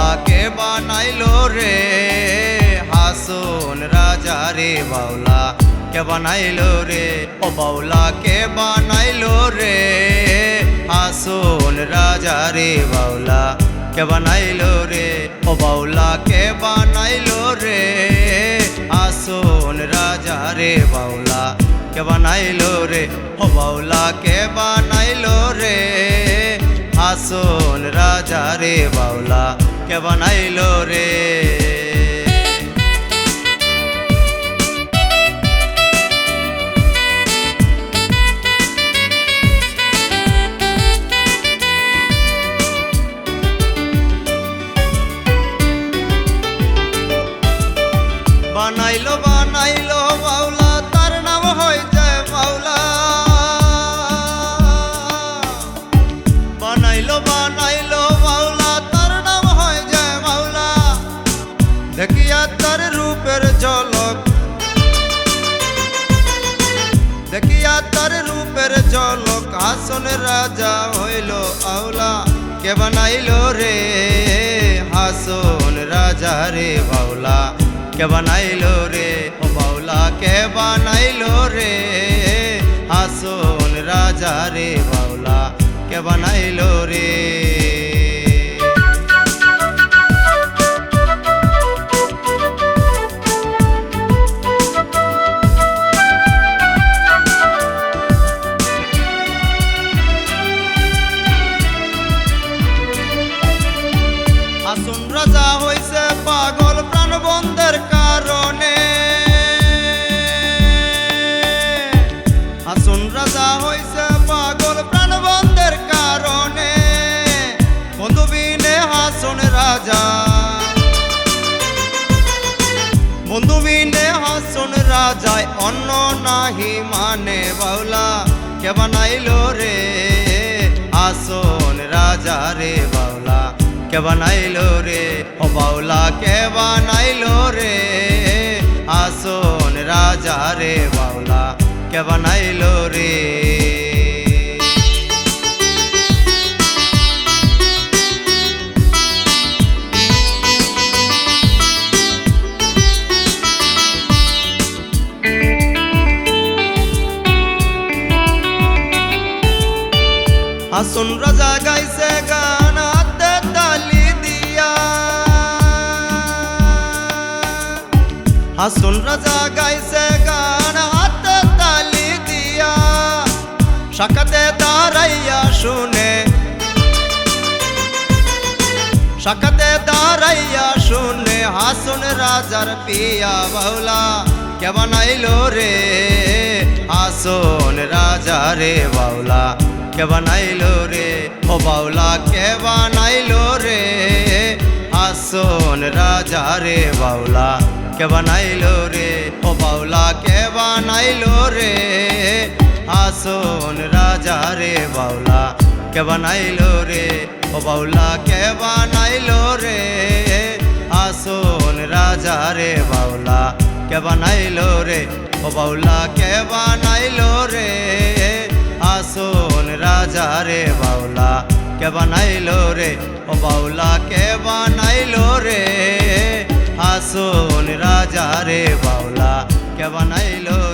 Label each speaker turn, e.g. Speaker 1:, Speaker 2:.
Speaker 1: বাউলা কে বানাইলো রে? হাসুন রাজা রে বাউলা, কে বানাইলো রে? ও বাউলা কে বানাইলো রে? হাসুন রাজা রে বাউলা, কে বানাইলো রে? ও বাউলা কে বানাইলো রে? হাসুন রাজা রে বাউলা, কে বানাইলো রে? ও বাউলা কে বানাইলো রে? আসুন রাজা রে বাউলা কে বানাইলো রে? বানাইলো বানাইলো ঝলক দেখিয়া তার রূপের ঝলক হাসন রাজা হইল আউলা কে বানাইলো রে? হাসন রাজা রে বাউলা কে বানাইলো রে? ও বাউলা কে বানাইলো রে? হাসন রাজা রে বাউলা কে বানাইলো রে? আসুন রাজা হইছে পাগল প্রাণ বন্ধের কারণে। আসুন রাজা হইছে পাগল প্রাণ বন্ধের কারণে। বন্ধু বিনে হাসুন রাজা। বন্ধু বিনে হাসুন রাজায় অন্য নাহি মানে বাউলা। কে বানাইলো রে? আসুন রাজা রে বাউলা কে বানাইলো রে? ও বাউলা কে বানাইলো রে? আসুন রাজা রে বাউলা, কে বানাইলো রে? হাসুন রাজা গাইছে গান। হাসুন রাজা গাইছে গান, হাতে তালি দিয়া। সাকাতে দাঁড়াইয়া শুনে। সাকাতে দাঁড়াইয়া শুনে, হাসুন রাজার পিয়া বাউলা কে বানাইলো রে? হাসুন রাজা রে বাউলা কে বানাইলো রে? ও বাউলা কে বানাইলো রে? হাসুন রাজা রে বাউলা কে বানাইলো রে? ও বাউলা কে বানাইলো রে? হাসুন রাজা রে বাউলা কে বানাইলো রে? ও বাউলা কে বানাইলো রে? আসুন রাজা রে বাউলা কে বানাইলো রে? ও বাউলা কে বানাইলো রে? আসুন রাজা রে বাউলা কে বানাইলো রে? ও বাউলা কে বানাইলো রে? আসুন রাজা রে বাউলা কে বানাইলো রে